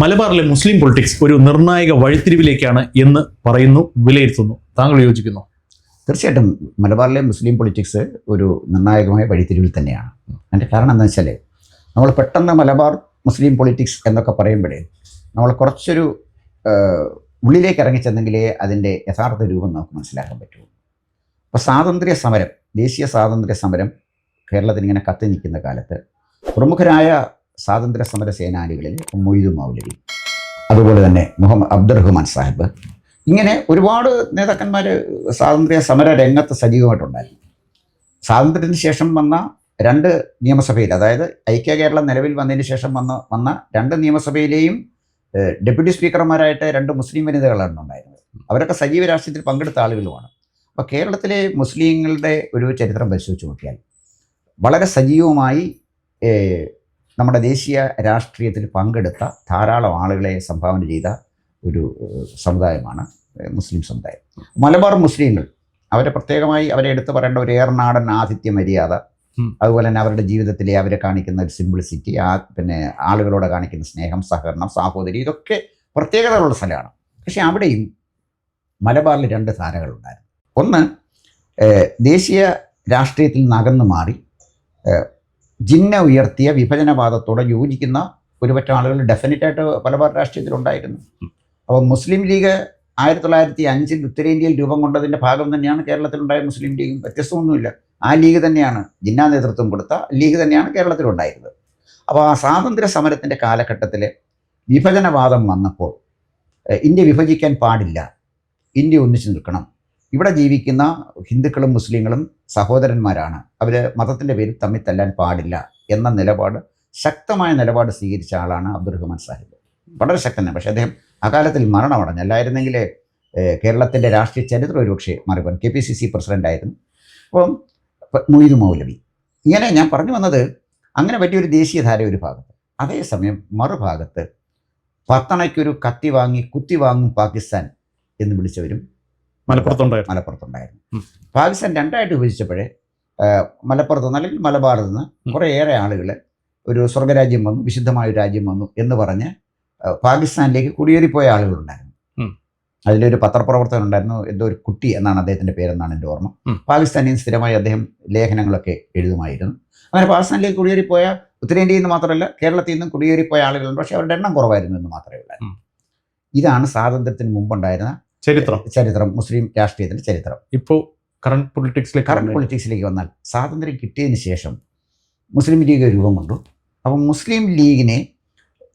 മലബാറിലെ മുസ്ലിം പൊളിറ്റിക്സ് ഒരു നിർണായക വഴിത്തിരിവിലേക്കാണ് എന്ന് പറയുന്നു വിലയിരുത്തുന്നു. താങ്കൾ യോജിക്കുന്നു. തീർച്ചയായിട്ടും മലബാറിലെ മുസ്ലിം പൊളിറ്റിക്സ് ഒരു നിർണായകമായ വഴിത്തിരിവിൽ തന്നെയാണ്. അതിന്റെ കാരണം എന്താ വെച്ചാൽ നമ്മൾ പെട്ടെന്ന് മലബാർ മുസ്ലിം പൊളിറ്റിക്സ് എന്നൊക്കെ പറയുമ്പോഴേ നമ്മൾ കുറച്ചൊരു ഉള്ളിലേക്ക് ഇറങ്ങിച്ചെന്നെങ്കിലേ അതിന്റെ യഥാർത്ഥ രൂപം നമുക്ക് മനസ്സിലാക്കാൻ പറ്റുള്ളൂ അപ്പോൾ സ്വാതന്ത്ര്യ സമരം ദേശീയ സ്വാതന്ത്ര്യ സമരം കേരളത്തിൽ ഇങ്ങനെ കത്തി നിൽക്കുന്ന കാലത്ത് പ്രമുഖരായ സ്വാതന്ത്ര്യ സമര സേനാനികളിൽ മൊയ്തു മൗലവി. അതുപോലെ തന്നെ മുഹമ്മദ് അബ്ദുറഹ്മാൻ സാഹിബ്. ഇങ്ങനെ ഒരുപാട് നേതാക്കന്മാർ സ്വാതന്ത്ര്യ സമര രംഗത്ത് സജീവമായിട്ടുണ്ടായിരുന്നു. സ്വാതന്ത്ര്യത്തിന് ശേഷം വന്ന രണ്ട് നിയമസഭയിൽ അതായത് ഐക്യ കേരളം നിലവിൽ വന്നതിന് ശേഷം വന്ന വന്ന രണ്ട് നിയമസഭയിലെയും ഡെപ്യൂട്ടി സ്പീക്കർമാരായിട്ട് രണ്ട് മുസ്ലിം വനിതകളാണ് ഉണ്ടായിരുന്നത്. അവരൊക്കെ സജീവ രാഷ്ട്രീയത്തിൽ പങ്കെടുത്ത ആളുകളുമാണ്. അപ്പോൾ കേരളത്തിലെ മുസ്ലിങ്ങളുടെ ഒരു ചരിത്രം പരിശോധിച്ച് നോക്കിയാൽ വളരെ സജീവമായി നമ്മുടെ ദേശീയ രാഷ്ട്രീയത്തിൽ പങ്കെടുത്ത ധാരാളം ആളുകളെ സംഭാവന ചെയ്ത ഒരു സമുദായമാണ് മുസ്ലിം സമുദായം. മലബാർ മുസ്ലിങ്ങൾ അവരെ പ്രത്യേകമായി അവരെ എടുത്തു പറയേണ്ട ഒരു ഏറനാടൻ ആതിഥ്യ മര്യാദ. അതുപോലെ തന്നെ അവരുടെ ജീവിതത്തിലെ അവരെ കാണിക്കുന്ന ഒരു സിംപ്ലിസിറ്റി ആ പിന്നെ ആളുകളോട് കാണിക്കുന്ന സ്നേഹം സഹകരണം സാഹോദരി ഇതൊക്കെ പ്രത്യേകതകളുള്ള സ്ഥലമാണ്. പക്ഷേ അവിടെയും മലബാറിൽ രണ്ട് ധാരകളുണ്ടായിരുന്നു. ഒന്ന് ദേശീയ രാഷ്ട്രീയത്തിൽ നിന്ന് അകന്നു മാറി ജിന്ന ഉയർത്തിയ വിഭജനവാദത്തോടെ യോജിക്കുന്ന ഒരുപറ്റം ആളുകൾ ഡെഫിനറ്റായിട്ട് പല പല രാഷ്ട്രീയത്തിലുണ്ടായിരുന്നു. അപ്പോൾ മുസ്ലിം ലീഗ് ആയിരത്തി തൊള്ളായിരത്തി അഞ്ചിൽ ഉത്തരേന്ത്യയിൽ രൂപം കൊണ്ടതിന്റെ ഭാഗം തന്നെയാണ് കേരളത്തിലുണ്ടായ മുസ്ലിം ലീഗും. വ്യത്യസ്തമൊന്നുമില്ല. ആ ലീഗ് തന്നെയാണ് ജിന്നാ നേതൃത്വം കൊടുത്ത ലീഗ് തന്നെയാണ് കേരളത്തിലുണ്ടായിരുന്നത്. അപ്പോൾ ആ സ്വാതന്ത്ര്യ സമരത്തിന്റെ കാലഘട്ടത്തിൽ വിഭജനവാദം വന്നപ്പോൾ ഇന്ത്യ വിഭജിക്കാൻ പാടില്ല. ഇന്ത്യ ഒന്നിച്ചു നിൽക്കണം. ഇവിടെ ജീവിക്കുന്ന ഹിന്ദുക്കളും മുസ്ലിങ്ങളും സഹോദരന്മാരാണ്. അവർ മതത്തിന്റെ പേരിൽ തമ്മിൽ തല്ലാൻ പാടില്ല എന്ന നിലപാട് ശക്തമായ നിലപാട് സ്വീകരിച്ച ആളാണ് അബ്ദുറഹ്മാൻ സാഹിബ്. വളരെ ശക്തനാണ്. പക്ഷേ അദ്ദേഹം അകാലത്തിൽ മരണമടഞ്ഞു. അല്ലായിരുന്നെങ്കിൽ കേരളത്തിന്റെ രാഷ്ട്രീയ ചരിത്രം ഒരുപക്ഷെ മാറിപ്പോൻ കെ പി സി സി പ്രസിഡന്റായിരുന്നു അപ്പം മൊയ്തു മൗലവി. ഇങ്ങനെ ഞാൻ പറഞ്ഞു വന്നത് അങ്ങനെ പറ്റിയൊരു ദേശീയധാര ഒരു ഭാഗത്ത് അതേസമയം മറുഭാഗത്ത് പത്തണയ്ക്കൊരു കത്തി വാങ്ങി കുത്തി വാങ്ങും പാകിസ്ഥാൻ എന്ന് വിളിച്ചവരും മലപ്പുറത്തുണ്ടായിരുന്നു. മലപ്പുറത്തുണ്ടായിരുന്നു. പാകിസ്ഥാൻ രണ്ടായിട്ട് വിഭജിച്ചപ്പോഴേ മലപ്പുറത്ത് നിന്ന് അല്ലെങ്കിൽ മലബാറിൽ നിന്ന് കുറേയേറെ ആളുകൾ ഒരു സ്വർഗരാജ്യം വന്നു വിശുദ്ധമായ ഒരു രാജ്യം വന്നു എന്ന് പറഞ്ഞ് പാകിസ്ഥാനിലേക്ക് കുടിയേറിപ്പോയ ആളുകളുണ്ടായിരുന്നു. അതിലൊരു പത്രപ്രവർത്തകൻ ഉണ്ടായിരുന്നു എന്തോ ഒരു കുട്ടി എന്നാണ് അദ്ദേഹത്തിന്റെ പേരെന്നാണ് എന്റെ ഓർമ്മ. പാകിസ്ഥാനിൽ സ്ഥിരമായി അദ്ദേഹം ലേഖനങ്ങളൊക്കെ എഴുതുമായിരുന്നു. അങ്ങനെ പാകിസ്ഥാനിലേക്ക് കുടിയേറിപ്പോയ ഉത്തരേന്ത്യയിൽ നിന്ന് മാത്രമല്ല കേരളത്തിൽ നിന്നും കുടിയേറിപ്പോയ ആളുകളുണ്ട് പക്ഷേ അവരുടെ എണ്ണം കുറവായിരുന്നു എന്ന് മാത്രമേ ഉള്ളൂ ഇതാണ് സ്വാതന്ത്ര്യത്തിന് മുമ്പുണ്ടായിരുന്ന ചരിത്രം. ചരിത്രം. മുസ്ലിം രാഷ്ട്രീയത്തിന്റെ ചരിത്രം. ഇപ്പോൾ കറണ്ട് പൊളിറ്റിക്സിലേക്ക് കറണ്ട് പൊളിറ്റിക്സിലേക്ക് വന്നാൽ സ്വാതന്ത്ര്യം കിട്ടിയതിന് ശേഷം മുസ്ലിം ലീഗ് രൂപം കൊണ്ടു. അപ്പം മുസ്ലിം ലീഗിനെ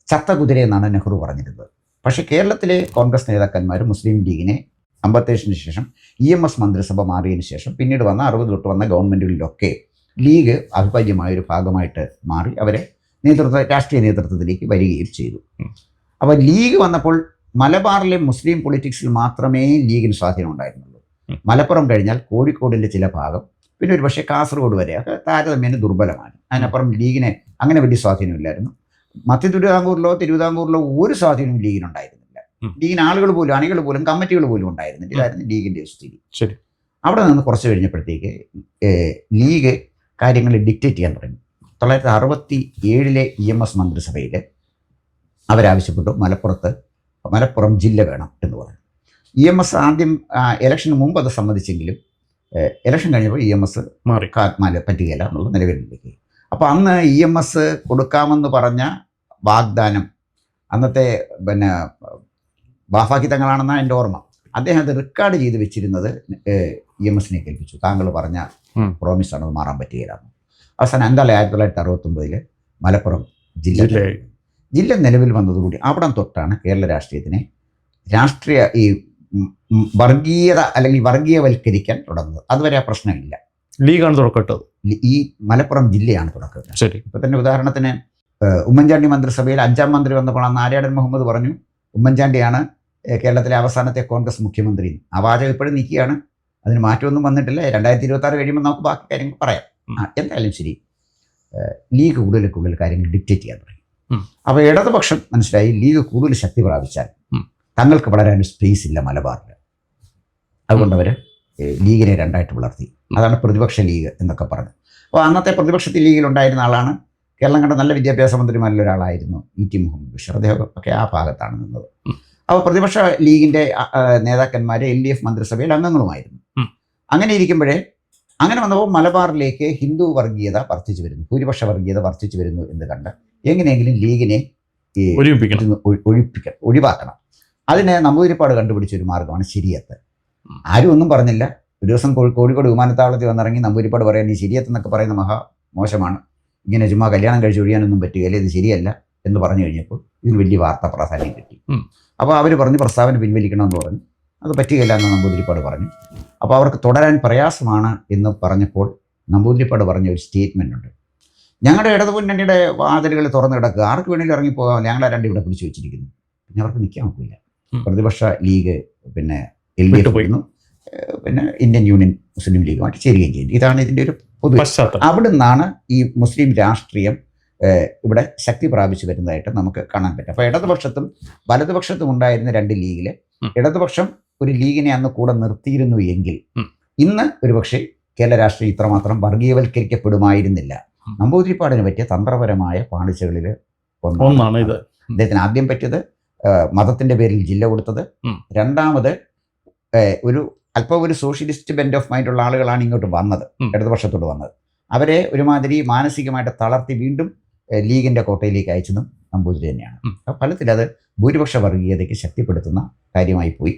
ചത്ത കുതിര എന്നാണ് നെഹ്റു പറഞ്ഞിരുന്നത്. പക്ഷേ കേരളത്തിലെ കോൺഗ്രസ് നേതാക്കന്മാർ മുസ്ലിം ലീഗിനെ അമ്പത്തേഴിന് ശേഷം ഇ എം എസ് മന്ത്രിസഭ മാറിയതിന് ശേഷം പിന്നീട് വന്ന അറുപത് തൊട്ട് വന്ന ഗവൺമെന്റുകളിലൊക്കെ ലീഗ് അവിഭാജ്യമായ ഒരു ഭാഗമായിട്ട് മാറി അവരെ നേതൃത്വ രാഷ്ട്രീയ നേതൃത്വത്തിലേക്ക് വരികയും ചെയ്തു. അപ്പോൾ ലീഗ് വന്നപ്പോൾ മലബാറിലെ മുസ്ലിം പൊളിറ്റിക്സിൽ മാത്രമേ ലീഗിന് സ്വാധീനം ഉണ്ടായിരുന്നുള്ളൂ. മലപ്പുറം കഴിഞ്ഞാൽ കോഴിക്കോടിന്റെ ചില ഭാഗം പിന്നെ ഒരു പക്ഷേ കാസർഗോഡ് വരെ ഒക്കെ താരതമ്യേന ദുർബലമാണ്. അതിനപ്പുറം ലീഗിനെ അങ്ങനെ വലിയ സ്വാധീനമില്ലായിരുന്നു മധ്യ തിരുവിതാംകൂറിലോ തിരുവിതാംകൂറിലോ ഒരു സ്വാധീനവും ലീഗിനുണ്ടായിരുന്നില്ല. ലീഗിന് ആളുകൾ പോലും അണികൾ പോലും കമ്മിറ്റികൾ പോലും ഉണ്ടായിരുന്നില്ല ഇതായിരുന്നു ലീഗിന്റെ സ്ഥിതി. ശരി. അവിടെ നിന്ന് കുറച്ച് കഴിഞ്ഞപ്പോഴത്തേക്ക് ലീഗ് കാര്യങ്ങൾ ഡിക്റ്റേറ്റ് ചെയ്യാൻ തുടങ്ങി. തൊള്ളായിരത്തി അറുപത്തി ഏഴിലെ ഇ എം എസ് മന്ത്രിസഭയിൽ അവരാവശ്യപ്പെട്ടു. മലപ്പുറത്ത് മലപ്പുറം ജില്ല വേണം എന്ന് പറഞ്ഞു. ഇ എം എസ് ആദ്യം ഇലക്ഷന് മുമ്പ് അത് സമ്മതിച്ചെങ്കിലും ഇലക്ഷൻ കഴിഞ്ഞപ്പോൾ ഇ എം എസ് മാറി. കാത്മാല പറ്റുകയില്ല എന്നുള്ള നിലവിലേക്ക് അപ്പോൾ അന്ന് ഇ എം എസ് കൊടുക്കാമെന്ന് പറഞ്ഞ വാഗ്ദാനം അന്നത്തെ പിന്നെ ബാഫാക്കി തങ്ങളാണെന്നാണ് എന്റെ ഓർമ്മ. അദ്ദേഹം അത് റെക്കോർഡ് ചെയ്ത് വെച്ചിരുന്നത് ഇ എം എസിനെ കേൾപ്പിച്ചു താങ്കൾ പറഞ്ഞ പ്രോമിസാണ് അത് മാറാൻ പറ്റുകയില്ല അവസാനം എന്തായാലും ആയിരത്തി തൊള്ളായിരത്തി അറുപത്തൊമ്പതിൽ മലപ്പുറം ജില്ല ജില്ലയായി. ജില്ല നിലവിൽ വന്നതുകൂടി അവിടം തൊട്ടാണ് കേരള രാഷ്ട്രീയത്തിനെ രാഷ്ട്രീയ ഈ വർഗീയത അല്ലെങ്കിൽ വർഗീയവൽക്കരിക്കാൻ തുടങ്ങുന്നത്. അതുവരെ ആ പ്രശ്നമില്ല. ലീഗാണ് തുടക്കട്ടത് ഈ മലപ്പുറം ജില്ലയാണ് തുടക്കം ശരി. ഇപ്പൊ തന്നെ ഉദാഹരണത്തിന് ഉമ്മൻചാണ്ടി മന്ത്രിസഭയിൽ അഞ്ചാം മന്ത്രി വന്നപ്പോൾ ആ നാരായണൻ മുഹമ്മദ് പറഞ്ഞു ഉമ്മൻചാണ്ടിയാണ് കേരളത്തിലെ അവസാനത്തെ കോൺഗ്രസ് മുഖ്യമന്ത്രി ആ വാചകം ഇപ്പോഴും നിൽക്കുകയാണ്. അതിന് മാറ്റമൊന്നും വന്നിട്ടില്ല. രണ്ടായിരത്തി ഇരുപത്തി ആറ് കഴിയുമ്പോൾ നമുക്ക് ബാക്കി കാര്യങ്ങൾ പറയാം. എന്തായാലും ശരി. ലീഗ് കൂടുതൽ കൂടുതൽ കാര്യങ്ങൾ ഡിക്റ്റേറ്റ് ചെയ്യാൻ തുടങ്ങി. അപ്പോൾ ഇടതുപക്ഷം മനസ്സിലായി ലീഗ് കൂടുതൽ ശക്തി പ്രാപിച്ചാൽ. തങ്ങൾക്ക് വളരാൻ സ്പേസ് ഇല്ല മലബാറിൽ അതുകൊണ്ട് അവർ ലീഗിനെ രണ്ടായിട്ട് വളർത്തി. അതാണ് പ്രതിപക്ഷ ലീഗ് എന്നൊക്കെ പറഞ്ഞു. അപ്പോൾ അന്നത്തെ പ്രതിപക്ഷത്തിൽ ലീഗിലുണ്ടായിരുന്ന ആളാണ്. കേരളം കണ്ട നല്ല വിദ്യാഭ്യാസ മന്ത്രിമാരിൽ ഒരാളായിരുന്നു ഇ ടി മുഹമ്മദ് ബഷീർ. അദ്ദേഹം ഒക്കെ ആ ഭാഗത്താണ് നിന്നത്. അപ്പോൾ പ്രതിപക്ഷ ലീഗിന്റെ നേതാക്കന്മാർ എൽ ഡി എഫ് മന്ത്രിസഭയിൽ അംഗങ്ങളുമായിരുന്നു. അങ്ങനെ ഇരിക്കുമ്പോഴേ അങ്ങനെ വന്നപ്പോൾ മലബാറിലേക്ക് ഹിന്ദു വർഗീയത വർദ്ധിച്ചു വരുന്നു. ഭൂരിപക്ഷ വർഗീയത വർദ്ധിച്ചു വരുന്നു എന്ന് കണ്ട് എങ്ങനെയെങ്കിലും ലീഗിനെ ഈ ഒരുമിപ്പിക്കണം ഇതിന്ന് ഒഴി- ഒഴിപ്പിക്കണം ഒഴിവാക്കണം. അതിനെ നമ്പൂതിരിപ്പാട് കണ്ടുപിടിച്ച ഒരു മാർഗമാണ് ശരിയത്ത്. ആരും ഒന്നും പറഞ്ഞില്ല. ഒരു ദിവസം കോഴിക്കോട് വിമാനത്താവളത്തിൽ വന്നിറങ്ങി നമ്പൂതിരിപ്പാട് പറയാൻ ഈ ശരിയത്ത് എന്നൊക്കെ പറയുന്ന മഹാ മോശമാണ്. ഇങ്ങനെ ചുമ്മാ കല്യാണം കഴിച്ച് ഒഴിയാനൊന്നും പറ്റുകയില്ല ഇത് ശരിയല്ല എന്ന് പറഞ്ഞു കഴിഞ്ഞപ്പോൾ ഇതിന് വലിയ വാർത്താ പ്രാധാന്യം കിട്ടി. അപ്പോൾ അവർ പറഞ്ഞ് പ്രസ്താവന പിൻവലിക്കണമെന്ന് പറഞ്ഞു. അത് പറ്റുകയില്ല എന്ന് നമ്പൂതിരിപ്പാട് പറഞ്ഞു. അപ്പോൾ അവർക്ക് തുടരാൻ പ്രയാസമാണ് എന്ന് പറഞ്ഞപ്പോൾ നമ്പൂതിരിപ്പാട് പറഞ്ഞ ഒരു സ്റ്റേറ്റ്മെന്റ് ഉണ്ട്. ഞങ്ങളുടെ ഇടതുമുന്നണിയുടെ വാതിലുകൾ തുറന്നു കിടക്കുക. ആർക്ക് വേണമെങ്കിലും ഇറങ്ങിപ്പോകാം. ഞങ്ങളെ രണ്ട് ഇവിടെ പിടിച്ചു വെച്ചിരിക്കുന്നു. പിന്നെ അവർക്ക് നിൽക്കാൻ ഒക്കില്ല. പ്രതിപക്ഷ ലീഗ് പിന്നെ എൽ ഡി എഫ് പോയിരുന്നു പിന്നെ ഇന്ത്യൻ യൂണിയൻ മുസ്ലിം ലീഗുമായിട്ട് ചേരുകയും ചെയ്തു. ഇതാണ് ഇതിന്റെ ഒരു പൊതു അവിടെ നിന്നാണ് ഈ മുസ്ലിം രാഷ്ട്രീയം ഇവിടെ ശക്തി പ്രാപിച്ചു വരുന്നതായിട്ട് നമുക്ക് കാണാൻ പറ്റും. അപ്പോൾ ഇടതുപക്ഷത്തും വലതുപക്ഷത്തും ഉണ്ടായിരുന്ന രണ്ട് ലീഗിൽ ഇടതുപക്ഷം ഒരു ലീഗിനെ അന്ന് കൂടെ നിർത്തിയിരുന്നു എങ്കിൽ ഇന്ന് ഒരുപക്ഷെ കേരള രാഷ്ട്രീയം ഇത്രമാത്രം വർഗീയവൽക്കരിക്കപ്പെടുമായിരുന്നില്ല. നമ്പൂതിരിപ്പാടിന് പറ്റിയ തന്ത്രപരമായ പാളിച്ചകളിൽ ഒന്നാണ്. ഇത്. അദ്ദേഹത്തിന് ആദ്യം പറ്റിയത് മതത്തിന്റെ പേരിൽ ജില്ല കൊടുത്തത്. രണ്ടാമത് ഒരു അല്പം ഒരു സോഷ്യലിസ്റ്റ് ബെൻഡ് ഓഫ് മൈൻഡ് ഉള്ള ആളുകളാണ് ഇങ്ങോട്ട് വന്നത്. ഇടതുപക്ഷത്തോട് വന്നത്. അവരെ ഒരുമാതിരി മാനസികമായിട്ട് തളർത്തി വീണ്ടും ലീഗിന്റെ കോട്ടയിലേക്ക് അയച്ചതും നമ്പൂതിരി തന്നെയാണ്. ഫലത്തിൽ അത് ഭൂരിപക്ഷ വർഗീയതയ്ക്ക് ശക്തിപ്പെടുത്തുന്ന കാര്യമായി പോയി.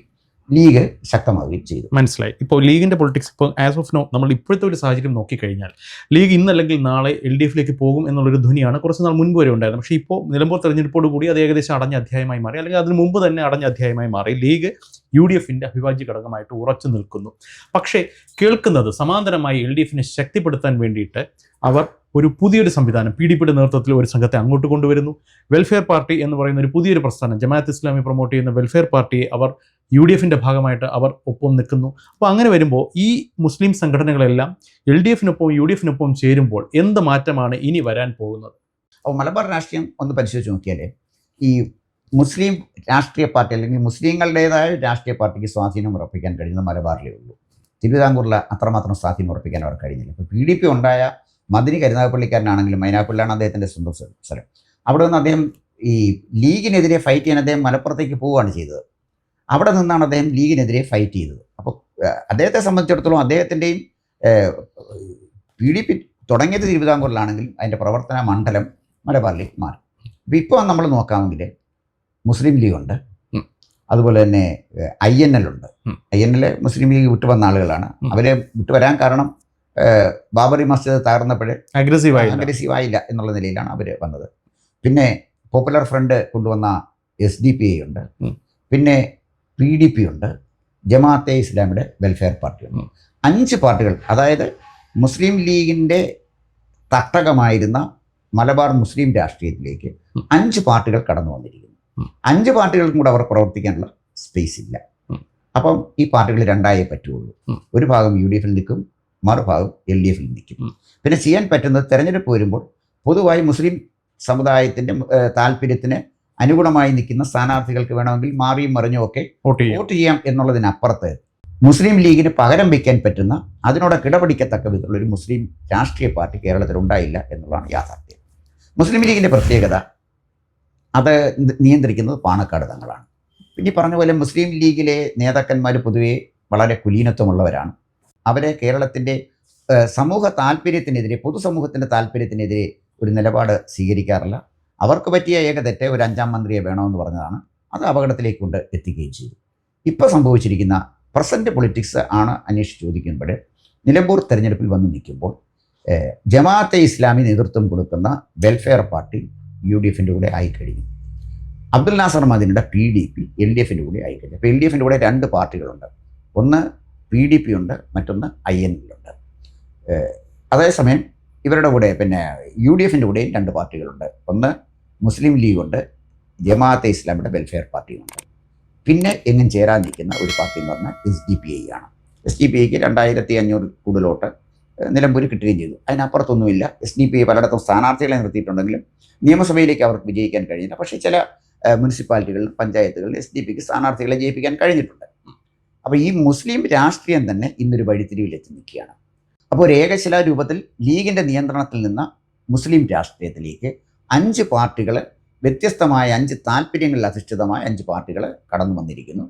ലീഗ് ശക്തമാവുകയും ചെയ്തു. മനസ്സിലായി. ഇപ്പോൾ ലീഗിന്റെ പൊളിറ്റിക്സ് ഇപ്പോൾ ആസ് ഓഫ് നോ നമ്മൾ ഇപ്പോഴത്തെ ഒരു സാഹചര്യം നോക്കിക്കഴിഞ്ഞാൽ ലീഗ് ഇന്നല്ലെങ്കിൽ നാളെ എൽ ഡി എഫിലേക്ക് പോകും എന്നുള്ളൊരു ധ്വനിയാണ് കുറച്ച് നാൾ മുൻപ് വരെ ഉണ്ടായിരുന്നത്. പക്ഷേ ഇപ്പോൾ നിലമ്പൂർ തെരഞ്ഞെടുപ്പോട് കൂടി അത് ഏകദേശം അടഞ്ഞ അധ്യായമായി മാറി. അല്ലെങ്കിൽ അതിന് മുമ്പ് തന്നെ അടഞ്ഞ അധ്യായമായി മാറി. ലീഗ് യു ഡി എഫിന്റെ അഭിവാജ്യ ഘടകമായിട്ട് ഉറച്ചു നിൽക്കുന്നു. പക്ഷേ കേൾക്കുന്നത് സമാന്തരമായി എൽ ഡി എഫിനെ ശക്തിപ്പെടുത്താൻ വേണ്ടിയിട്ട് അവർ ഒരു പുതിയൊരു സംവിധാനം പി ഡി പിയുടെ നേതൃത്വത്തിൽ ഒരു സംഘത്തെ അങ്ങോട്ട് കൊണ്ടുവരുന്നു. വെൽഫെയർ പാർട്ടി എന്ന് പറയുന്ന ഒരു പുതിയൊരു പ്രസ്ഥാനം ജമാഅത്ത് ഇസ്ലാമി പ്രൊമോട്ട് ചെയ്യുന്ന വെൽഫെയർ പാർട്ടിയെ അവർ യു ഡി എഫിന്റെ ഭാഗമായിട്ട് അവർ ഒപ്പം നിൽക്കുന്നു. അപ്പോൾ അങ്ങനെ വരുമ്പോൾ ഈ മുസ്ലിം സംഘടനകളെല്ലാം എൽ ഡി എഫിനൊപ്പം യു ഡി എഫിനൊപ്പം ചേരുമ്പോൾ എന്ത് മാറ്റമാണ് ഇനി വരാൻ പോകുന്നത്? അപ്പോൾ മലബാർ രാഷ്ട്രീയം ഒന്ന് പരിശോധിച്ച് നോക്കിയാൽ ഈ മുസ്ലിം രാഷ്ട്രീയ പാർട്ടി അല്ലെങ്കിൽ മുസ്ലിങ്ങളുടേതായ രാഷ്ട്രീയ പാർട്ടിക്ക് സ്വാധീനം ഉറപ്പിക്കാൻ കഴിയുന്നത് മലബാറിലേ ഉള്ളൂ. തിരുവിതാംകൂറിൽ അത്രമാത്രം സ്വാധീനം ഉറപ്പിക്കാൻ അവർ കഴിഞ്ഞില്ല. ഇപ്പോൾ പി ഡി പി ഉണ്ടായ മദിനി കരുനാഗപ്പള്ളിക്കാരനാണെങ്കിലും മൈനാപ്പള്ളിയാണ് അദ്ദേഹത്തിന്റെ സ്വന്തം സ്ഥ- സ്ഥലം. അവിടെ നിന്ന് അദ്ദേഹം ഈ ലീഗിനെതിരെ ഫൈറ്റ് ചെയ്യാൻ അദ്ദേഹം മലപ്പുറത്തേക്ക് പോവുകയാണ് ചെയ്തത്. അവിടെ നിന്നാണ് അദ്ദേഹം ലീഗിനെതിരെ ഫൈറ്റ് ചെയ്തത്. അപ്പോൾ അദ്ദേഹത്തെ സംബന്ധിച്ചിടത്തോളം അദ്ദേഹത്തിന്റെയും പി ഡി പി തുടങ്ങിയത് തിരുവിതാംകൂറിലാണെങ്കിലും അതിന്റെ പ്രവർത്തന മണ്ഡലം മലബാറിലേക്ക് മാറി. അപ്പോൾ ഇപ്പോൾ നമ്മൾ നോക്കാമെങ്കിൽ മുസ്ലിം ലീഗ് ഉണ്ട്. ഉം. അതുപോലെ തന്നെ ഐ എൻ എൽ ഉണ്ട്. I N L Muslim League വിട്ടു വന്ന ആളുകളാണ് അവരെ വിട്ടുവരാൻ കാരണം ബാബറി മസ്ജിദ് തകർന്നപ്പോഴേ അഗ്രസീവായി അഗ്രസീവായില്ല എന്നുള്ള നിലയിലാണ് അവർ വന്നത്. പിന്നെ പോപ്പുലർ ഫ്രണ്ട് കൊണ്ടുവന്ന എസ് ഡി പി ഐ ഉണ്ട്. പിന്നെ പി ഡി പി ഉണ്ട്. ജമാഅത്തെ ഇസ്ലാമിയുടെ വെൽഫെയർ പാർട്ടി ഉണ്ട്. അഞ്ച് പാർട്ടികൾ അതായത് മുസ്ലിം ലീഗിന്റെ തട്ടകമായിരുന്ന മലബാർ മുസ്ലിം രാഷ്ട്രീയത്തിലേക്ക് അഞ്ച് പാർട്ടികൾ കടന്നു വന്നിരിക്കുന്നു. അഞ്ച് പാർട്ടികൾക്കും കൂടെ അവർ പ്രവർത്തിക്കാനുള്ള സ്പേസ് ഇല്ല. അപ്പം ഈ പാർട്ടികൾ രണ്ടായേ പറ്റുള്ളൂ. ഒരു ഭാഗം യു ഡി എഫിൽ നിൽക്കും മറുഭാഗം എൽ ഡി എഫിൽ നിൽക്കും. പിന്നെ ചെയ്യാൻ പറ്റുന്നത് തെരഞ്ഞെടുപ്പ് വരുമ്പോൾ പൊതുവായി മുസ്ലിം സമുദായത്തിന്റെ താല്പര്യത്തിന് അനുഗുണമായി നിൽക്കുന്ന സ്ഥാനാർത്ഥികൾക്ക് വേണമെങ്കിൽ മാറിയും മറിഞ്ഞും ഒക്കെ വോട്ട് ചെയ്യാം. എന്നുള്ളതിനപ്പുറത്ത് മുസ്ലിം ലീഗിന് പകരം വയ്ക്കാൻ പറ്റുന്ന അതിനോട് കിടപിടിക്കത്തക്ക വിധമുള്ള ഒരു മുസ്ലിം രാഷ്ട്രീയ പാർട്ടി കേരളത്തിൽ ഉണ്ടായില്ല എന്നുള്ളതാണ് യാഥാർത്ഥ്യം. മുസ്ലിം ലീഗിന്റെ പ്രത്യേകത അത് നിയന്ത്രിക്കുന്നത് പാണക്കാട് തങ്ങളാണ്. പിന്നെ പറഞ്ഞ പോലെ മുസ്ലിം ലീഗിലെ നേതാക്കന്മാർ പൊതുവെ വളരെ കുലീനത്വമുള്ളവരാണ്. അവരെ കേരളത്തിന്റെ സമൂഹ താല്പര്യത്തിനെതിരെ പൊതുസമൂഹത്തിന്റെ താല്പര്യത്തിനെതിരെ ഒരു നിലപാട് സ്വീകരിക്കാറില്ല. അവർക്ക് പറ്റിയ ഏക തെറ്റ് ഒരു അഞ്ചാം മന്ത്രിയെ വേണമെന്ന് പറഞ്ഞതാണ്. അത് അപകടത്തിലേക്ക് കൊണ്ട് എത്തിക്കുകയും ചെയ്തു. ഇപ്പോൾ സംഭവിച്ചിരിക്കുന്ന പ്രസന്റ് പൊളിറ്റിക്സ് ആണ് അന്വേഷിച്ച് ചോദിക്കുമ്പോൾ നിലമ്പൂർ തെരഞ്ഞെടുപ്പിൽ വന്ന് നിൽക്കുമ്പോൾ ജമാഅത്തെ ഇസ്ലാമി നേതൃത്വം കൊടുക്കുന്ന വെൽഫെയർ പാർട്ടി യു ഡി എഫിന്റെ കൂടെ ആയിക്കഴിഞ്ഞു അബ്ദുൽ നാസർ മദീനയുടെ P D P L D എഫിന്റെ കൂടെ ആയിക്കഴിഞ്ഞു അപ്പോൾ എൽ ഡി എഫിന്റെ കൂടെ രണ്ട് പാർട്ടികളുണ്ട്. ഒന്ന് പി ഡി പി ഉണ്ട് മറ്റൊന്ന് ഐ എൻ ഉണ്ട്. അതേസമയം ഇവരുടെ കൂടെ പിന്നെ യു ഡി എഫിന്റെ കൂടെയും രണ്ട് പാർട്ടികളുണ്ട്. ഒന്ന് മുസ്ലിം ലീഗ് ഉണ്ട് ജമാഅത്തെ ഇസ്ലാമിയുടെ വെൽഫെയർ പാർട്ടിയുമുണ്ട് പിന്നെ എങ്ങും ചേരാൻ നിൽക്കുന്ന ഒരു പാർട്ടി എന്ന് പറഞ്ഞാൽ എസ് ഡി പി ഐ ആണ്. എസ് ഡി പി ഐക്ക് രണ്ടായിരത്തി അഞ്ഞൂറ് കൂടുതലോട്ട് നിലമ്പൂർ കിട്ടുകയും ചെയ്തു. അതിനപ്പുറത്തൊന്നുമില്ല. എസ് ഡി പി ഐ പലയിടത്തും സ്ഥാനാർത്ഥികളെ നിർത്തിയിട്ടുണ്ടെങ്കിലും നിയമസഭയിലേക്ക് അവർക്ക് വിജയിക്കാൻ കഴിഞ്ഞില്ല. പക്ഷേ ചില മുനിസിപ്പാലിറ്റികളിൽ പഞ്ചായത്തുകളിൽ എസ് ഡി പിക്ക് സ്ഥാനാർത്ഥികളെ ജയിപ്പിക്കാൻ കഴിഞ്ഞിട്ടുണ്ട്. അപ്പോൾ ഈ മുസ്ലിം രാഷ്ട്രീയം തന്നെ ഇന്നൊരു വഴിത്തിരിവിലെത്തി നിൽക്കുകയാണ്. അപ്പോൾ ഒരു ഏകശിലാ രൂപത്തിൽ ലീഗിന്റെ നിയന്ത്രണത്തിൽ നിന്ന് മുസ്ലിം രാഷ്ട്രീയത്തിലേക്ക് അഞ്ച് പാർട്ടികൾ വ്യത്യസ്തമായ അഞ്ച് താല്പര്യങ്ങളിൽ അധിഷ്ഠിതമായ അഞ്ച് പാർട്ടികൾ കടന്നു വന്നിരിക്കുന്നു.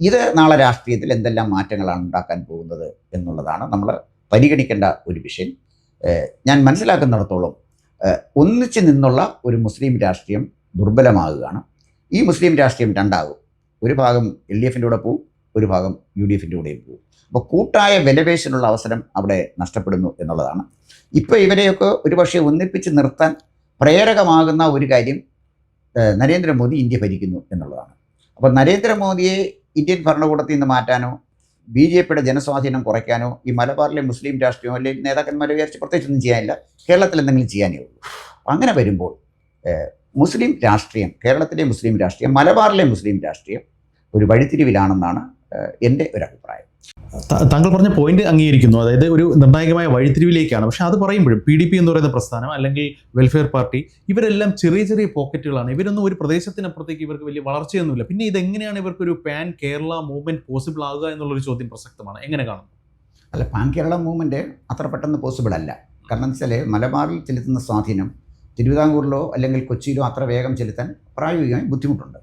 ഇത് നാളെ രാഷ്ട്രീയത്തിൽ എന്തെല്ലാം മാറ്റങ്ങളാണ് ഉണ്ടാക്കാൻ പോകുന്നത് എന്നുള്ളതാണ് നമ്മൾ പരിഗണിക്കേണ്ട ഒരു വിഷയം. ഞാൻ മനസ്സിലാക്കുന്നിടത്തോളം ഒന്നിച്ച് നിന്നുള്ള ഒരു മുസ്ലിം രാഷ്ട്രീയം ദുർബലമാകുകയാണ്. ഈ മുസ്ലിം രാഷ്ട്രീയം രണ്ടാകും. ഒരു ഭാഗം എൽ ഡി എഫിന്റെ കൂടെ പോവും ഒരു ഭാഗം യു ഡി എഫിന്റെ കൂടെയും പോകും. അപ്പോൾ കൂട്ടായ വിലപേശിനുള്ള അവസരം അവിടെ നഷ്ടപ്പെടുന്നു എന്നുള്ളതാണ്. ഇപ്പോൾ ഇവരെയൊക്കെ ഒരുപക്ഷെ ഒന്നിപ്പിച്ച് നിർത്താൻ പ്രേരകമാകുന്ന ഒരു കാര്യം നരേന്ദ്രമോദി ഇന്ത്യ ഭരിക്കുന്നു എന്നുള്ളതാണ്. അപ്പോൾ നരേന്ദ്രമോദിയെ ഇന്ത്യൻ ഭരണകൂടത്തിൽ നിന്ന് മാറ്റാനോ ബി ജെ പിയുടെ ജനസ്വാധീനം കുറയ്ക്കാനോ ഈ മലബാറിലെ മുസ്ലിം രാഷ്ട്രീയമോ അല്ലെങ്കിൽ നേതാക്കന്മാരെ വിചാരിച്ച് പ്രത്യേകിച്ചൊന്നും ചെയ്യാനില്ല കേരളത്തിൽ എന്തെങ്കിലും ചെയ്യാനേ ഉള്ളൂ. അങ്ങനെ വരുമ്പോൾ മുസ്ലിം രാഷ്ട്രീയം കേരളത്തിലെ മുസ്ലിം രാഷ്ട്രീയം മലബാറിലെ മുസ്ലിം രാഷ്ട്രീയം ഒരു വഴിത്തിരിവിലാണെന്നാണ് എന്റെ ഒരു അഭിപ്രായം. താങ്കൾ പറഞ്ഞ പോയിന്റ് അംഗീകരിക്കുന്നു. അതായത് ഒരു നിർണായകമായ വഴിത്തിരിവിലേക്കാണ്. പക്ഷെ അത് പറയുമ്പോഴും പി ഡി പി എന്ന് പറയുന്ന പ്രസ്ഥാനം അല്ലെങ്കിൽ വെൽഫെയർ പാർട്ടി ഇവരെല്ലാം ചെറിയ ചെറിയ പോക്കറ്റുകളാണ് ഇവരൊന്നും ഒരു പ്രദേശത്തിനപ്പുറത്തേക്ക് ഇവർക്ക് വലിയ വളർച്ചയൊന്നുമില്ല. പിന്നെ ഇതെങ്ങനെയാണ് ഇവർക്ക് ഒരു പാൻ കേരള മൂവ്മെന്റ് പോസിബിൾ ആകുക എന്നുള്ളൊരു ചോദ്യം പ്രസക്തമാണ്. എങ്ങനെ കാണുന്നു അല്ല പാൻ കേരള മൂവ്മെന്റ് അത്ര പെട്ടെന്ന് പോസിബിൾ അല്ല. കാരണം വെച്ചാൽ മലബാറിൽ ചെലുത്തുന്ന സ്വാധീനം തിരുവിതാംകൂറിലോ അല്ലെങ്കിൽ കൊച്ചിയിലോ അത്ര വേഗം ചെലുത്താൻ പ്രായോഗികമായി ബുദ്ധിമുട്ടുണ്ട്.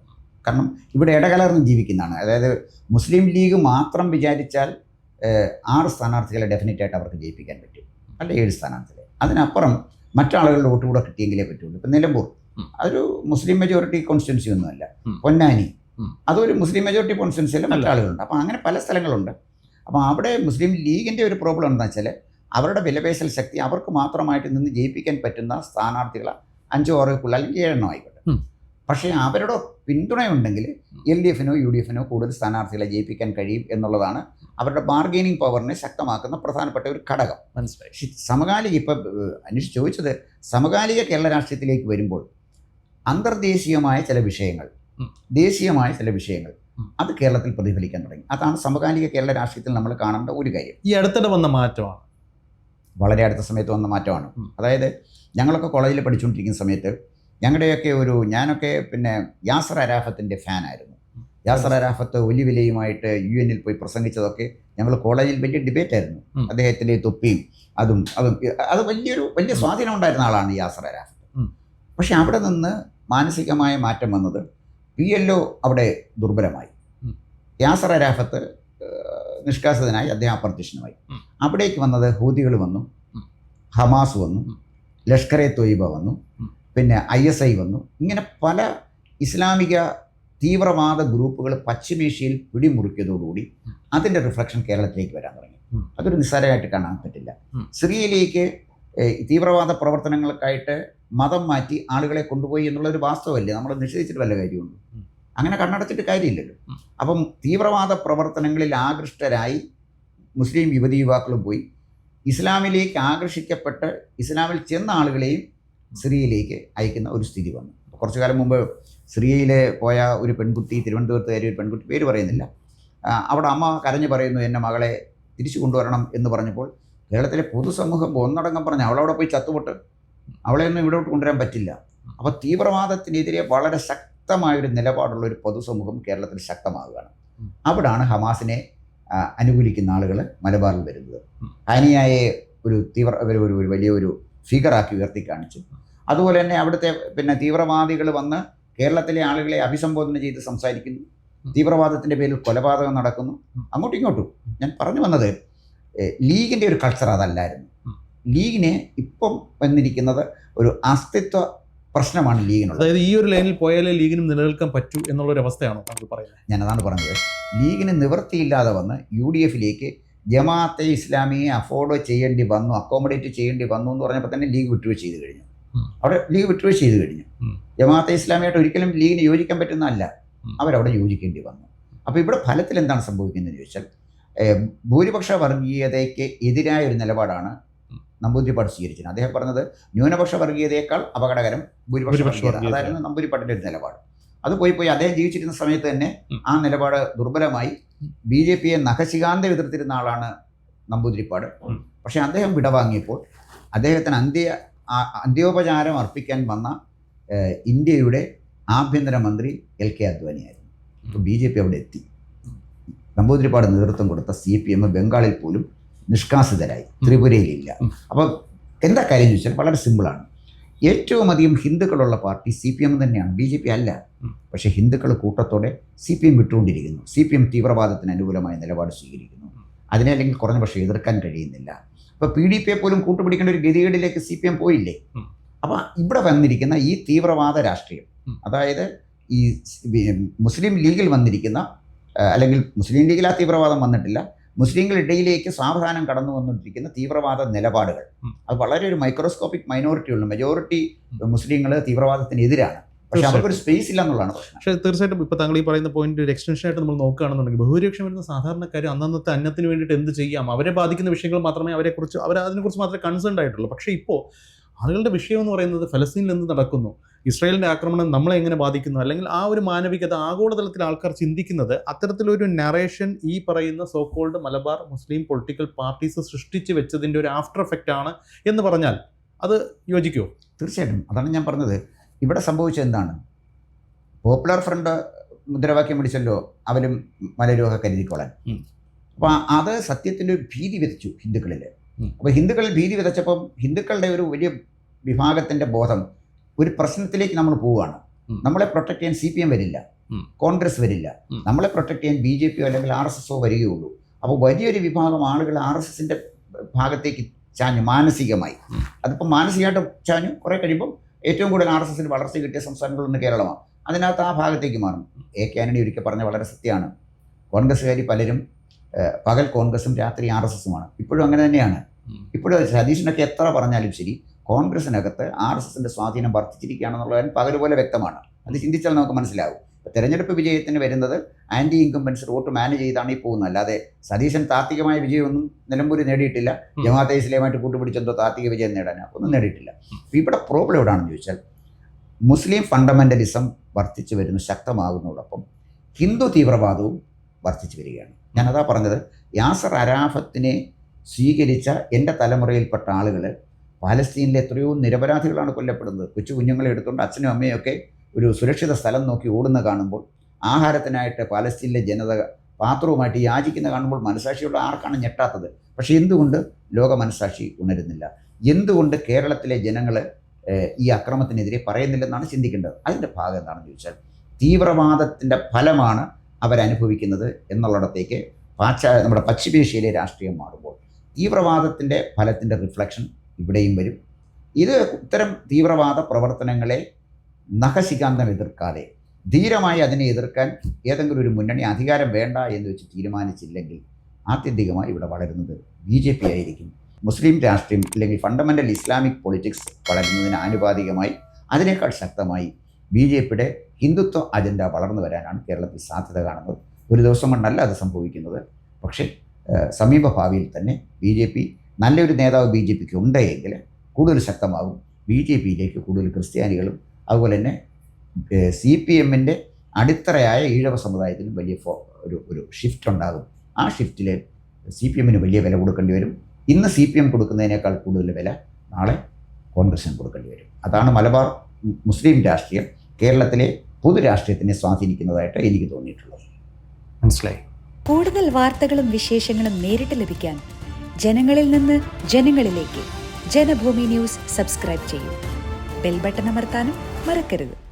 കാരണം ഇവിടെ ഇടകലർന്ന് ജീവിക്കുന്നതാണ്. അതായത് മുസ്ലിം ലീഗ് മാത്രം വിചാരിച്ചാൽ ആറ് സ്ഥാനാർത്ഥികളെ ഡെഫിനറ്റ് ആയിട്ട് അവർക്ക് ജയിപ്പിക്കാൻ പറ്റും. അല്ല ഏഴ് സ്ഥാനാർത്ഥികളെ. അതിനപ്പുറം മറ്റാളുകളുടെ വോട്ട് കൂടെ കിട്ടിയെങ്കിലേ പറ്റുള്ളൂ. ഇപ്പം നിലമ്പൂർ. അതൊരു മുസ്ലിം മെജോറിറ്റി കോൺസ്റ്റിറ്റ്യൻസി ഒന്നുമല്ല. പൊന്നാനി. അതൊരു മുസ്ലിം മെജോറിറ്റി കോൺസ്റ്റിറ്റ്യൻസിയിലെ. മറ്റാളുകളുണ്ട് അപ്പോൾ അങ്ങനെ പല സ്ഥലങ്ങളുണ്ട്. അപ്പോൾ അവിടെ മുസ്ലിം ലീഗിന്റെ ഒരു പ്രോബ്ലം എന്താ വെച്ചാൽ അവരുടെ വിലപേശൽ ശക്തി അവർക്ക് മാത്രമായിട്ട് നിന്ന് ജയിപ്പിക്കാൻ പറ്റുന്ന സ്ഥാനാർത്ഥികളെ അഞ്ചോ ആറോക്കുള്ള അല്ലെങ്കിൽ ഏഴെണ്ണം ആയിക്കോട്ടെ. പക്ഷേ അവരുടെ പിന്തുണയുണ്ടെങ്കിൽ എൽ ഡി എഫിനോ യു ഡി എഫിനോ കൂടുതൽ സ്ഥാനാർത്ഥികളെ ജയിപ്പിക്കാൻ കഴിയും എന്നുള്ളതാണ് അവരുടെ ബാർഗെയിനിങ് പവറിനെ ശക്തമാക്കുന്ന പ്രധാനപ്പെട്ട ഒരു ഘടകം. മനസ്സിലായി. സമകാലിക ഇപ്പം അന്വേഷിച്ച് ചോദിച്ചത് സമകാലിക കേരള രാഷ്ട്രീയത്തിലേക്ക് വരുമ്പോൾ അന്തർദേശീയമായ ചില വിഷയങ്ങൾ. ദേശീയമായ ചില വിഷയങ്ങൾ അത് കേരളത്തിൽ പ്രതിഫലിക്കാൻ തുടങ്ങി. അതാണ് സമകാലിക കേരള രാഷ്ട്രീയത്തിൽ നമ്മൾ കാണേണ്ട ഒരു കാര്യം. ഈ അടുത്തിടെ വന്ന മാറ്റമാണ്. വളരെ അടുത്ത സമയത്ത് വന്ന മാറ്റമാണ്. അതായത് ഞങ്ങളൊക്കെ കോളേജിൽ പഠിച്ചുകൊണ്ടിരിക്കുന്ന സമയത്ത് ഞങ്ങളുടെയൊക്കെ ഒരു ഞാനൊക്കെ പിന്നെ യാസർ അരാഫത്തിന്റെ ഫാനായിരുന്നു യാസർ അരാഫത്ത് വലിയ വിലയുമായിട്ട് യു എന്നിൽ പോയി പ്രസംഗിച്ചതൊക്കെ ഞങ്ങൾ കോളേജിൽ വലിയ ഡിബേറ്റ് ആയിരുന്നു. അദ്ദേഹത്തിന്റെ തൊപ്പിയും അതും അതും അത് വലിയൊരു വലിയ സ്വാധീനം ഉണ്ടായിരുന്ന ആളാണ് യാസർ അരാഫത്ത്. പക്ഷെ അവിടെ നിന്ന് മാനസികമായ മാറ്റം വന്നത് പി എൽ ഒ അവിടെ ദുർബലമായി യാസർ അരാഫത്ത് നിഷ്കാസിതനായി അദ്ദേഹം അപ്രത്യക്ഷനുമായി. അവിടേക്ക് വന്നത് ഹൂതികൾ വന്നു ഹമാസ് വന്നു. ലഷ്കർ എ തൊയ്ബ വന്നു. പിന്നെ ഐ എസ് ഐ വന്നു. ഇങ്ങനെ പല ഇസ്ലാമിക തീവ്രവാദ ഗ്രൂപ്പുകൾ പശ്ചിമേഷ്യയിൽ പിടിമുറുക്കിയതോടുകൂടി. അതിന്റെ റിഫ്ലക്ഷൻ കേരളത്തിലേക്ക് വരാൻ തുടങ്ങി. അതൊരു നിസ്സാരമായിട്ട് കാണാൻ പറ്റില്ല. സിറിയയിലേക്ക് തീവ്രവാദ പ്രവർത്തനങ്ങൾക്കായിട്ട് മതം മാറ്റി ആളുകളെ കൊണ്ടുപോയി എന്നുള്ളൊരു വാസ്തവമല്ലേ? നമ്മൾ നിഷേധിച്ചിട്ട് വല്ല കാര്യമുണ്ട്? അങ്ങനെ കണ്ണടച്ചിട്ട് കാര്യമില്ലല്ലോ. അപ്പം തീവ്രവാദ പ്രവർത്തനങ്ങളിൽ ആകൃഷ്ടരായി മുസ്ലിം യുവതി യുവാക്കളും പോയി. ഇസ്ലാമിലേക്ക് ആകർഷിക്കപ്പെട്ട് ഇസ്ലാമിൽ ചെന്ന ആളുകളെയും സിറിയയിലേക്ക് അയക്കുന്ന ഒരു സ്ഥിതി വന്നു. കുറച്ചു കാലം മുമ്പ് സിറിയയിൽ പോയ ഒരു പെൺകുട്ടി തിരുവനന്തപുരത്തുകാരി ഒരു പെൺകുട്ടി പേര് പറയുന്നില്ല. അവിടെ അമ്മ കരഞ്ഞു പറയുന്നു എന്റെ മകളെ തിരിച്ചു കൊണ്ടുവരണം എന്ന് പറഞ്ഞപ്പോൾ കേരളത്തിലെ പൊതുസമൂഹം ഒന്നടങ്കം പറഞ്ഞു അവളവിടെ പോയി ചത്തുപൊട്ട്. അവളെ ഒന്നും ഇവിടോട്ട് കൊണ്ടുവരാൻ പറ്റില്ല. അപ്പോൾ തീവ്രവാദത്തിനെതിരെ വളരെ ശക്തമായൊരു നിലപാടുള്ള ഒരു പൊതുസമൂഹം കേരളത്തിൽ ശക്തമാവുകയാണ്. അവിടാണ് ഹമാസിനെ അനുകൂലിക്കുന്ന ആളുകൾ മലബാറിൽ വരുന്നത്. ഹാനിയായെ ഒരു തീവ്ര ഒരു വലിയൊരു ഫിഗറാക്കി ഉയർത്തി കാണിച്ചു. അതുപോലെ തന്നെ അവിടുത്തെ പിന്നെ തീവ്രവാദികൾ വന്ന് കേരളത്തിലെ ആളുകളെ അഭിസംബോധന ചെയ്ത് സംസാരിക്കുന്നു. തീവ്രവാദത്തിന്റെ തീവ്രവാദത്തിന്റെ പേരിൽ കൊലപാതകം നടക്കുന്നു. അങ്ങോട്ടും ഇങ്ങോട്ടും. ഞാൻ പറഞ്ഞു വന്നത് ലീഗിന്റെ ലീഗിന്റെ ഒരു കൾച്ചർ അതല്ലായിരുന്നു. ലീഗിനെ ഇപ്പം വന്നിരിക്കുന്നത് ഒരു അസ്തിത്വ പ്രശ്നമാണ് ലീഗിനുള്ളത്. അതായത് ഈ ഒരു ലൈനിൽ പോയാലേ ലീഗിനും നിലനിൽക്കാൻ പറ്റൂ എന്നുള്ള ഒരു അവസ്ഥയാണോ താങ്കൾ പറയുന്നത്? ഞാൻ അതാണ് പറഞ്ഞത്. ലീഗിന് നിവൃത്തിയില്ലാതെ വന്ന് യു ഡി എഫിലേക്ക് ജമാഅത്തെ ഇസ്ലാമിയെ അഫോർഡ് ചെയ്യേണ്ടി വന്നു അക്കോമഡേറ്റ് ചെയ്യേണ്ടി വന്നു എന്ന് പറഞ്ഞപ്പോൾ തന്നെ ലീഗ് വിട്ടുവീഴ്ച ചെയ്ത് കഴിഞ്ഞു. അവിടെ ലീഗ് വിട്ടുവീഴ്ച ചെയ്ത് കഴിഞ്ഞു. ജമാഅത്തെ ഇസ്ലാമിയായിട്ട് ഒരിക്കലും ലീഗിന് യോജിക്കാൻ പറ്റുന്നതല്ല. അവരവിടെ യോജിക്കേണ്ടി വന്നു. അപ്പോൾ ഇവിടെ ഫലത്തിൽ എന്താണ് സംഭവിക്കുന്നതെന്ന് ചോദിച്ചാൽ ഭൂരിപക്ഷ വർഗീയതയ്ക്ക് എതിരായ ഒരു നിലപാടാണ് നമ്പൂതിരിപ്പാട് സ്വീകരിച്ചത്. അദ്ദേഹം പറഞ്ഞത് ന്യൂനപക്ഷ വർഗീയതയേക്കാൾ അപകടകരം ഭൂരിപക്ഷ വർഗീയത. അതായിരുന്നു നമ്പൂതിരിപ്പാട്ടിന്റെ ഒരു നിലപാട്. അത് പോയി പോയി അദ്ദേഹം ജീവിച്ചിരുന്ന സമയത്ത് തന്നെ ആ നിലപാട് ദുർബലമായി. ബി ജെ പിയെ നഖശികാന്ത എതിർത്തിരുന്ന ആളാണ് നമ്പൂതിരിപ്പാട്. പക്ഷേ അദ്ദേഹം വിടവാങ്ങിയപ്പോൾ അദ്ദേഹത്തിന് അന്ത്യ അന്ത്യോപചാരം അർപ്പിക്കാൻ വന്ന ഇന്ത്യയുടെ ആഭ്യന്തരമന്ത്രി എൽ കെ അദ്വാനിയായിരുന്നു. അപ്പോൾ ബി ജെ പി അവിടെ എത്തി. നമ്പൂതിരിപ്പാട് നേതൃത്വം കൊടുത്ത സി പി എം ബംഗാളിൽ പോലും നിഷ്കാസിതരായി. ത്രിപുരയിലില്ല. ഇല്ല അപ്പോൾ എന്താ കാര്യം എന്ന് ചോദിച്ചാൽ വളരെ സിമ്പിളാണ്. ഏറ്റവും അധികം ഹിന്ദുക്കളുള്ള പാർട്ടി സി പി എം തന്നെയാണ്. ബി ജെ പി അല്ല. പക്ഷെ പക്ഷേ ഹിന്ദുക്കൾ കൂട്ടത്തോടെ സി പി എം വിട്ടുകൊണ്ടിരിക്കുന്നു. സി പി എം തീവ്രവാദത്തിന് അനുകൂലമായ നിലപാട് സ്വീകരിക്കുന്നു. അതിനെ അല്ലെങ്കിൽ കുറഞ്ഞ പക്ഷേ എതിർക്കാൻ കഴിയുന്നില്ല. അപ്പോൾ പി ഡി പിയെ പോലും കൂട്ടുപിടിക്കേണ്ട ഒരു ഗതികേടിലേക്ക് സി പി എം പോയില്ലേ? അപ്പൊ അപ്പോൾ ഇവിടെ വന്നിരിക്കുന്ന ഈ തീവ്രവാദ രാഷ്ട്രീയം അതായത് ഈ മുസ്ലിം ലീഗിൽ വന്നിരിക്കുന്ന അല്ലെങ്കിൽ മുസ്ലിം ലീഗിൽ ആ തീവ്രവാദം വന്നിട്ടില്ല മുസ്ലിങ്ങളിടയിലേക്ക് സാവധാനം കടന്നു വന്നുകൊണ്ടിരിക്കുന്ന തീവ്രവാദ നിലപാടുകൾ. അത് വളരെ ഒരു മൈക്രോസ്കോപ്പിക് മൈനോറിറ്റി ഉള്ളു മെജോറിറ്റി മുസ്ലിങ്ങൾ തീവ്രവാദത്തിനെതിരാണ് പക്ഷെ. അവർക്കൊരു സ്പേസ് ഇല്ല എന്നുള്ളതാണ് പക്ഷേ തീർച്ചയായിട്ടും ഇപ്പോൾ താങ്കൾ ഈ പറയുന്ന പോയിന്റ് ഒരു എക്സ്റ്റൻഷൻ ആയിട്ട് നമ്മൾ നോക്കുകയാണെന്നുണ്ടെങ്കിൽ ബഹുഭൂരിപക്ഷം വരുന്ന സാധാരണക്കാർ അന്നന്നത്തെ അന്നത്തിന് വേണ്ടിയിട്ട് എന്ത് ചെയ്യാം? അവരെ ബാധിക്കുന്ന വിഷയങ്ങൾ മാത്രമേ അവരെക്കുറിച്ച് അവർ അതിനെക്കുറിച്ച് മാത്രമേ കൺസേൺ ആയിട്ടുള്ളൂ. പക്ഷേ ഇപ്പോൾ ആളുകളുടെ വിഷയം എന്ന് പറയുന്നത് ഫലസ്തീനിൽ എന്ത് നടക്കുന്നു? ഇസ്രായേലിന്റെ ആക്രമണം നമ്മളെ എങ്ങനെ ബാധിക്കുന്നു? അല്ലെങ്കിൽ ആ ഒരു മാനവികത ആഗോളതലത്തിൽ ആൾക്കാർ ചിന്തിക്കുന്നത് അത്തരത്തിലൊരു നറേഷൻ ഈ പറയുന്ന so called Malabar Muslim political parties സൃഷ്ടിച്ച് വെച്ചതിന്റെ ഒരു ആഫ്റ്റർ എഫക്റ്റ് ആണ് എന്ന് പറഞ്ഞാൽ അത് യോജിക്കുമോ തീർച്ചയായിട്ടും. അതാണ് ഞാൻ പറഞ്ഞത്. ഇവിടെ സംഭവിച്ചത് എന്താണ്? പോപ്പുലർ ഫ്രണ്ട് മുദ്രാവാക്യം പിടിച്ചല്ലോ അവരും മലരോഗ കരുതിക്കോളാൻ. അപ്പോൾ അത് സത്യത്തിന്റെ ഒരു ഭീതി വിതച്ചു ഹിന്ദുക്കളിൽ. അപ്പോൾ ഹിന്ദുക്കളിൽ ഭീതി വിതച്ചപ്പം ഹിന്ദുക്കളുടെ ഒരു വലിയ വിഭാഗത്തിന്റെ ബോധം ഒരു പ്രശ്നത്തിലേക്ക് നമ്മൾ പോവുകയാണ്. നമ്മളെ പ്രൊട്ടക്ട് ചെയ്യാൻ സി പി എം വരില്ല. കോൺഗ്രസ് വരില്ല. നമ്മളെ പ്രൊട്ടക്ട് ചെയ്യാൻ ബി ജെ പിയോ അല്ലെങ്കിൽ ആർ എസ് എസോ വരികയുള്ളൂ. അപ്പോൾ വലിയൊരു വിഭാഗം ആളുകൾ ആർ എസ് എസിന്റെ ഭാഗത്തേക്ക് ചാഞ്ഞു മാനസികമായി. അതിപ്പോൾ മാനസികമായിട്ട് ചാഞ്ഞു കുറേ കഴിയുമ്പോൾ ഏറ്റവും കൂടുതൽ ആർ എസ് എസിന് വളർച്ച കിട്ടിയ സംസ്ഥാനങ്ങളൊന്ന് കേരളമാണ്. അതിനകത്ത് ആ ഭാഗത്തേക്ക് മാറും. എ കെ ആന്റണി ഒരിക്കൽ പറഞ്ഞ വളരെ സത്യമാണ്. കോൺഗ്രസ്സുകാരി പലരും പകൽ കോൺഗ്രസും രാത്രി ആർ എസ് എസുമാണ്. ഇപ്പോഴും അങ്ങനെ തന്നെയാണ്. ഇപ്പോഴും സതീഷിനൊക്കെ എത്ര പറഞ്ഞാലും ശരി കോൺഗ്രസിനകത്ത് ആർ എസ് എസിന്റെ സ്വാധീനം വർദ്ധിച്ചിരിക്കുകയാണെന്നുള്ള കാര്യം പകൽ പോലെ വ്യക്തമാണ്. അത് ചിന്തിച്ചാൽ നമുക്ക് മനസ്സിലാവും. തെരഞ്ഞെടുപ്പ് വിജയത്തിന് വരുന്നത് ആന്റി ഇൻകംബൻസ് വോട്ട് മാനേജ് ചെയ്താണ് ഈ പോകുന്നത്. അല്ലാതെ സതീശൻ താത്വികമായ വിജയമൊന്നും നിലമ്പൂര് നേടിയിട്ടില്ല. ജമാഅത്തെ ഇസ്ലാമായിട്ട് കൂട്ടുപിടിച്ചെന്തോ താത്വിക വിജയം നേടാനോ ഒന്നും നേടിയിട്ടില്ല. ഇവിടെ പ്രോബ്ലം എവിടെയാണെന്ന് ചോദിച്ചാൽ മുസ്ലിം ഫണ്ടമെന്റലിസം വർദ്ധിച്ചു വരുന്നു ശക്തമാകുന്നതോടൊപ്പം ഹിന്ദു തീവ്രവാദവും വർദ്ധിച്ചു വരികയാണ്. ഞാനതാ പറഞ്ഞത് യാസർ അരാഫത്തിനെ സ്വീകരിച്ച എന്റെ തലമുറയിൽപ്പെട്ട ആളുകൾ പാലസ്തീനിലെ എത്രയോ നിരപരാധികളാണ് കൊല്ലപ്പെടുന്നത്. കൊച്ചു കുഞ്ഞുങ്ങളെ എടുത്തുകൊണ്ട് അച്ഛനും അമ്മയും ഒക്കെ ഒരു സുരക്ഷിത സ്ഥലം നോക്കി ഓടുന്ന കാണുമ്പോൾ ആഹാരത്തിനായിട്ട് പാലസ്തീനിലെ ജനത പാത്രവുമായിട്ട് യാചിക്കുന്ന കാണുമ്പോൾ മനസാക്ഷിയുള്ള ആർക്കാണ് ഞെട്ടാത്തത്? പക്ഷേ എന്തുകൊണ്ട് ലോക മനസാക്ഷി ഉണരുന്നില്ല? എന്തുകൊണ്ട് കേരളത്തിലെ ജനങ്ങൾ ഈ അക്രമത്തിനെതിരെ പറയുന്നില്ലെന്നാണ് ചിന്തിക്കേണ്ടത്? അതിന്റെ ഭാഗം എന്താണെന്ന് ചോദിച്ചാൽ തീവ്രവാദത്തിന്റെ ഫലമാണ് അവരനുഭവിക്കുന്നത് എന്നുള്ളിടത്തേക്ക് പാശ്ചാ നമ്മുടെ പശ്ചിമേഷ്യയിലെ രാഷ്ട്രീയം മാറുമ്പോൾ തീവ്രവാദത്തിന്റെ ഫലത്തിന്റെ റിഫ്ലക്ഷൻ ഇവിടെയും വരും. ഇത് ഇത്തരം തീവ്രവാദ പ്രവർത്തനങ്ങളെ നഖശികാന്തം എതിർക്കാതെ ധീരമായി അതിനെ എതിർക്കാൻ ഏതെങ്കിലും ഒരു മുന്നണി അധികാരം വേണ്ട എന്ന് വെച്ച് തീരുമാനിച്ചില്ലെങ്കിൽ ആത്യന്തികമായി ഇവിടെ വളരുന്നത് ബി ജെ പി ആയിരിക്കും. മുസ്ലിം രാഷ്ട്രീയം അല്ലെങ്കിൽ ഫണ്ടമെന്റൽ ഇസ്ലാമിക് പൊളിറ്റിക്സ് വളരുന്നതിന് ആനുപാതികമായി അതിനേക്കാൾ ശക്തമായി ബി ജെ പിയുടെ ഹിന്ദുത്വ അജണ്ട വളർന്നു വരാനാണ് കേരളത്തിൽ സാധ്യത കാണുന്നത്. ഒരു ദിവസം കൊണ്ടല്ല അത് സംഭവിക്കുന്നത്. പക്ഷേ സമീപഭാവിയിൽ സമീപ ഭാവിയിൽ തന്നെ ബി ജെ പി നല്ലൊരു നേതാവ് ബി ജെ പിക്ക് ഉണ്ടെങ്കിൽ കൂടുതൽ ശക്തമാകും. ബി ജെ പിയിലേക്ക് കൂടുതൽ ക്രിസ്ത്യാനികളും അതുപോലെ തന്നെ സി പി എമ്മിന്റെ അടിത്തറയായ ഈഴവ സമുദായത്തിന് വലിയ ഫോ ഒരു ഒരു ഷിഫ്റ്റ് ഉണ്ടാകും. ആ ഷിഫ്റ്റിൽ സി പി എമ്മിന് വലിയ വില കൊടുക്കേണ്ടി വരും. ഇന്ന് സി പി എം കൊടുക്കുന്നതിനേക്കാൾ കൂടുതൽ വില നാളെ കോൺഗ്രസിന് കൊടുക്കേണ്ടി വരും. അതാണ് മലബാർ മുസ്ലിം രാഷ്ട്രീയം കേരളത്തിലെ പൊതു രാഷ്ട്രീയത്തിനെ സ്വാധീനിക്കുന്നതായിട്ട് എനിക്ക് തോന്നിയിട്ടുള്ളത്. മനസ്സിലായി. കൂടുതൽ വാർത്തകളും വിശേഷങ്ങളും നേരിട്ട് ലഭിക്കാൻ ജനങ്ങളിൽ നിന്ന് ജനങ്ങളിലേക്ക് ജനഭൂമി ന്യൂസ് സബ്സ്ക്രൈബ് ചെയ്യൂ. ബെൽബട്ടൺ അമർത്താനും மறக்கிறது.